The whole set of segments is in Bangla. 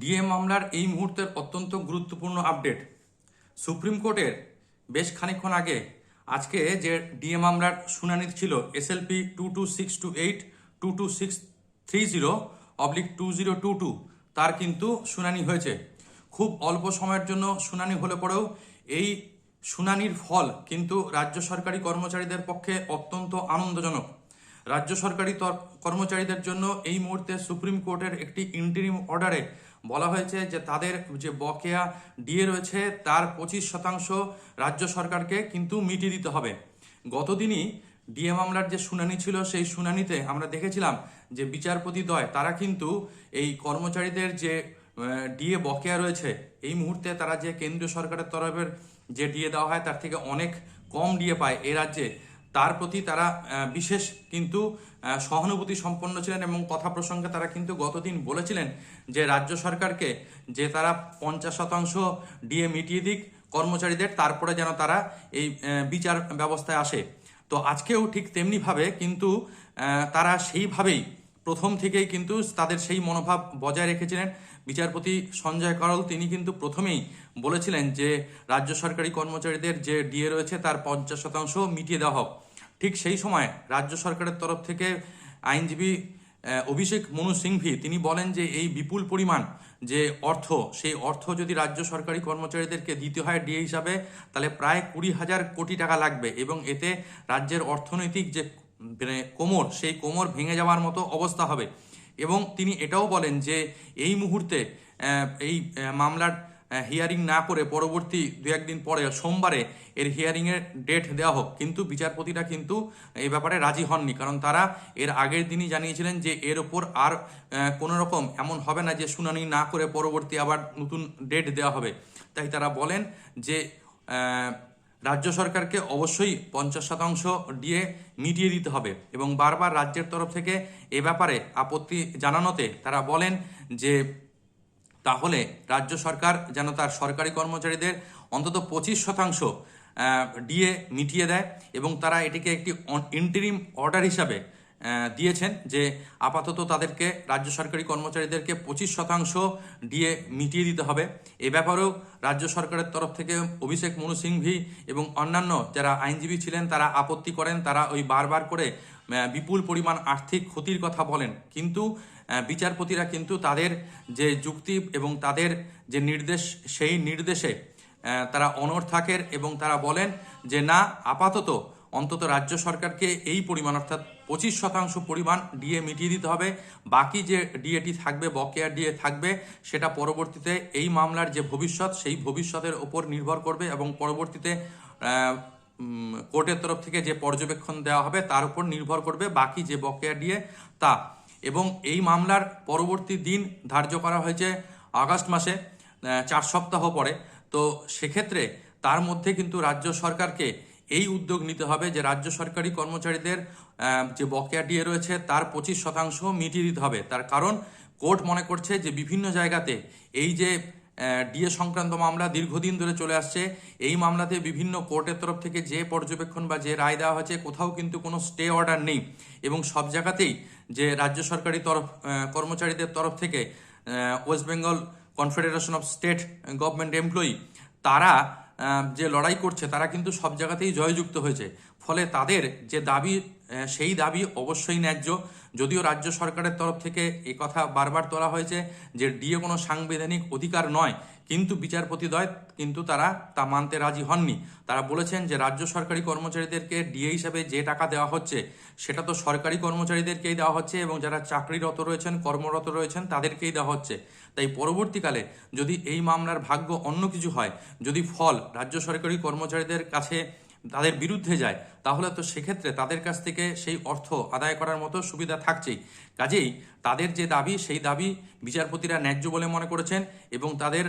ডিএ মামলার এই মুহূর্তের অত্যন্ত গুরুত্বপূর্ণ আপডেট। সুপ্রিম কোর্টের বেশ খানিকক্ষণ আগে আজকে যে ডিএ মামলার শুনানি ছিল SLP two two six two eight two two six three zero oblique two zero two two তার কিন্তু শুনানি হয়েছে। খুব অল্প সময়ের জন্য শুনানি হলে পরেও এই শুনানির ফল কিন্তু রাজ্য সরকারি কর্মচারীদের পক্ষে অত্যন্ত আনন্দজনক। রাজ্য সরকারি কর্মচারীদের জন্য এই মুহূর্তে সুপ্রিম কোর্টের একটি ইন্টারিম অর্ডারে বলা হয়েছে যে তাদের যে বকেয়া ডিএ রয়েছে তার পঁচিশ শতাংশ রাজ্য সরকারকে কিন্তু মিটিয়ে দিতে হবে। গতদিনই ডিএ মামলার যে শুনানি ছিল সেই শুনানিতে আমরা দেখেছিলাম যে বিচারপতি দয় তারা কিন্তু এই কর্মচারীদের যে ডিএ বকেয়া রয়েছে, এই মুহূর্তে তারা যে কেন্দ্রীয় সরকারের তরফের যে ডিএ দেওয়া হয় তার থেকে অনেক কম ডিএ পায় এ রাজ্যে। তার প্রতি তারা বিশেষ কিন্তু সহানুভূতি সম্পন্ন ছিলেন এবং কথা প্রসঙ্গে তারা কিন্তু গতদিন বলেছিলেন যে রাজ্য সরকারকে যে তারা পঞ্চাশ শতাংশ ডিএ মিটিয়ে দিক কর্মচারীদের, তারপরে যেন তারা এই বিচার ব্যবস্থায় আসে। তো আজকেও ঠিক তেমনিভাবে কিন্তু তারা সেইভাবেই প্রথম থেকেই কিন্তু তাদের সেই মনোভাব বজায় রেখেছিলেন। বিচারপতি সঞ্জয় করল, তিনি কিন্তু প্রথমেই বলেছিলেন যে, রাজ্য সরকারি কর্মচারীদের যে ডিএ রয়েছে, তার পঞ্চাশ শতাংশ মিটিয়ে দেওয়া হোক। ঠিক সেই সময় রাজ্য সরকারের তরফ থেকে আইনজীবী অভিষেক মনু সিংভি, তিনি বলেন যে এই বিপুল পরিমাণ যে অর্থ, সেই অর্থ যদি রাজ্য সরকারি কর্মচারীদেরকে দিতে হয় ডিএ হিসাবে, তাহলে প্রায় কুড়ি হাজার কোটি টাকা লাগবে এবং এতে রাজ্যের অর্থনৈতিক যে মানে কোমর, সেই কোমর ভেঙে যাওয়ার মতো অবস্থা হবে। এবং তিনি এটাও বলেন যে এই মুহূর্তে এই মামলার হিয়ারিং না করে পরবর্তী দু একদিন পরে, সোমবারে এর হিয়ারিংয়ের ডেট দেওয়া হোক। কিন্তু বিচারপতিরা কিন্তু এই ব্যাপারে রাজি হননি। কারণ তারা এর আগের দিনই জানিয়েছিলেন যে এর ওপর আর কোনো রকম এমন হবে না যে শুনানি না করে পরবর্তী আবার নতুন ডেট দেওয়া হবে। তাই তারা বলেন যে রাজ্য সরকারকে অবশ্যই পঞ্চাশ শতাংশ দিয়ে মিটিয়ে দিতে হবে এবং বারবার রাজ্যের তরফ থেকে এ ব্যাপারে আপত্তি জানানোতে তারা বলেন যে তাহলে রাজ্য সরকার যেন তার সরকারি কর্মচারীদের অন্তত পঁচিশ শতাংশ ডিএ মিটিয়ে দেয় এবং তারা এটিকে একটি ইন্টারিম অর্ডার হিসাবে দিয়েছেন যে আপাতত তাদেরকে, রাজ্য সরকারি কর্মচারীদেরকে পঁচিশ শতাংশ ডিএ মিটিয়ে দিতে হবে। এ ব্যাপারেও রাজ্য সরকারের তরফ থেকে অভিষেক মনু সিংভি এবং অন্যান্য যারা আইনজীবী ছিলেন, তারা আপত্তি করেন, তারা ওই বারবার করে বিপুল পরিমাণ আর্থিক ক্ষতির কথা বলেন। কিন্তু বিচারপতিরা কিন্তু তাদের যে যুক্তি এবং তাদের যে নির্দেশ, সেই নির্দেশে তারা অনড় থাকেন এবং তারা বলেন যে না, আপাতত অন্তত রাজ্য সরকারকে এই পরিমাণ, অর্থাৎ পঁচিশ শতাংশ পরিমাণ ডিএ মিটিয়ে দিতে হবে। বাকি যে ডিএটি থাকবে, বকেয়া ডিএ থাকবে, সেটা পরবর্তীতে এই মামলার যে ভবিষ্যৎ, সেই ভবিষ্যতের ওপর নির্ভর করবে এবং পরবর্তীতে কোর্টের তরফ থেকে যে পর্যবেক্ষণ দেওয়া হবে, তার উপর নির্ভর করবে। বাকি যে বকেয়া ডিএ, তা এবং এই মামলার পরবর্তী দিন ধার্য করা হয়েছে আগস্ট মাসে চার সপ্তাহ পরে। তো সেক্ষেত্রে তার মধ্যে কিন্তু রাজ্য সরকারকে এই উদ্যোগ নিতে হবে যে রাজ্য সরকারি কর্মচারীদের যে বকেয়া ডিএ রয়েছে তার পঁচিশ শতাংশ মিটিয়ে দিতে হবে। তার কারণ কোর্ট মনে করছে যে বিভিন্ন জায়গাতে এই যে ডিএ সংক্রান্ত মামলা দীর্ঘদিন ধরে চলে আসছে। এই মামলাতে বিভিন্ন কোর্টের তরফ থেকে যে পর্যবেক্ষণ বা যে রায় দেওয়া হয়েছে, কোথাও কিন্তু কোনো স্টে অর্ডার নেই। এবং সব জায়গাতেই যে রাজ্য সরকারি তরফ কর্মচারীদের তরফ থেকে West Bengal confederation of state government employee, তারা যে লড়াই করছে, তারা কিন্তু সব জায়গাতেই জয়যুক্ত হয়েছে। ফলে তাদের যে দাবি সেই দাবি অবশ্যই ন্যায্য। যদিও রাজ্য সরকারের তরফ থেকে কথা বারবার তোলা হয়েছে যে ডিএ কোনো সাংবিধানিক অধিকার নয়, কিন্তু বিচারপতিদ্বয় কিন্তু তারা তা মানতে রাজি হননি। তারা বলেছেন যে রাজ্য সরকারি কর্মচারীদেরকে ডিএ হিসাবে যে টাকা দেওয়া হচ্ছে, সেটা তো সরকারি কর্মচারীদেরকেই দেওয়া হচ্ছে এবং যারা চাকরিরত রয়েছেন, কর্মরত রয়েছেন, তাদেরকেই দেওয়া হচ্ছে। তাই পরবর্তীকালে যদি এই মামলার ভাগ্য অন্য কিছু হয়, যদি ফল রাজ্য সরকারি কর্মচারীদের কাছে তাদের বিরুদ্ধে যায়, তাহলে তো সেক্ষেত্রে তাদের কাছ থেকে সেই অর্থ আদায় করার মতো সুবিধা থাকছেই। কাজেই তাদের যে দাবি, সেই দাবি বিচারপতিরা ন্যায্য বলে মনে করেছেন এবং তাদের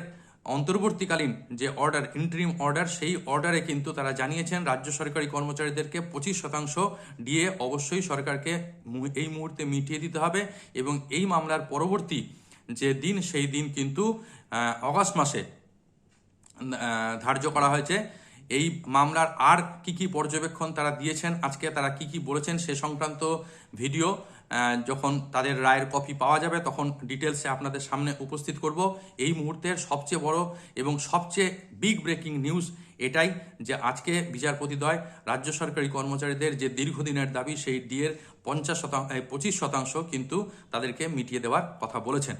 অন্তর্বর্তীকালীন যে অর্ডার ইন্টারিম অর্ডার সেই অর্ডারে কিন্তু তারা জানিয়েছেন, রাজ্য সরকারি কর্মচারীদেরকে পঁচিশ শতাংশ দিয়ে অবশ্যই সরকারকে এই মুহূর্তে মিটিয়ে দিতে হবে এবং এই মামলার পরবর্তী যে দিন, সেই দিন কিন্তু অগস্ট মাসে ধার্য করা হয়েছে। এই মামলার আর কি কি পর্যবেক্ষণ তারা দিয়েছেন, আজকে তারা কি কি বলেছেন সে সংক্রান্ত ভিডিও যখন তাদের রায়ের কপি পাওয়া যাবে তখন ডিটেলসে আপনাদের সামনে উপস্থিত করব। এই মুহূর্তের সবচেয়ে বড় এবং সবচেয়ে বিগ ব্রেকিং নিউজ এটাই যে আজকে বিচারপতিদ্বয় রাজ্য সরকারি কর্মচারীদের যে দীর্ঘদিনের দাবি, সেই ডিএর পঞ্চাশ শতাংশ পঁচিশ শতাংশ কিন্তু তাদেরকে মিটিয়ে দেওয়ার কথা বলেছেন।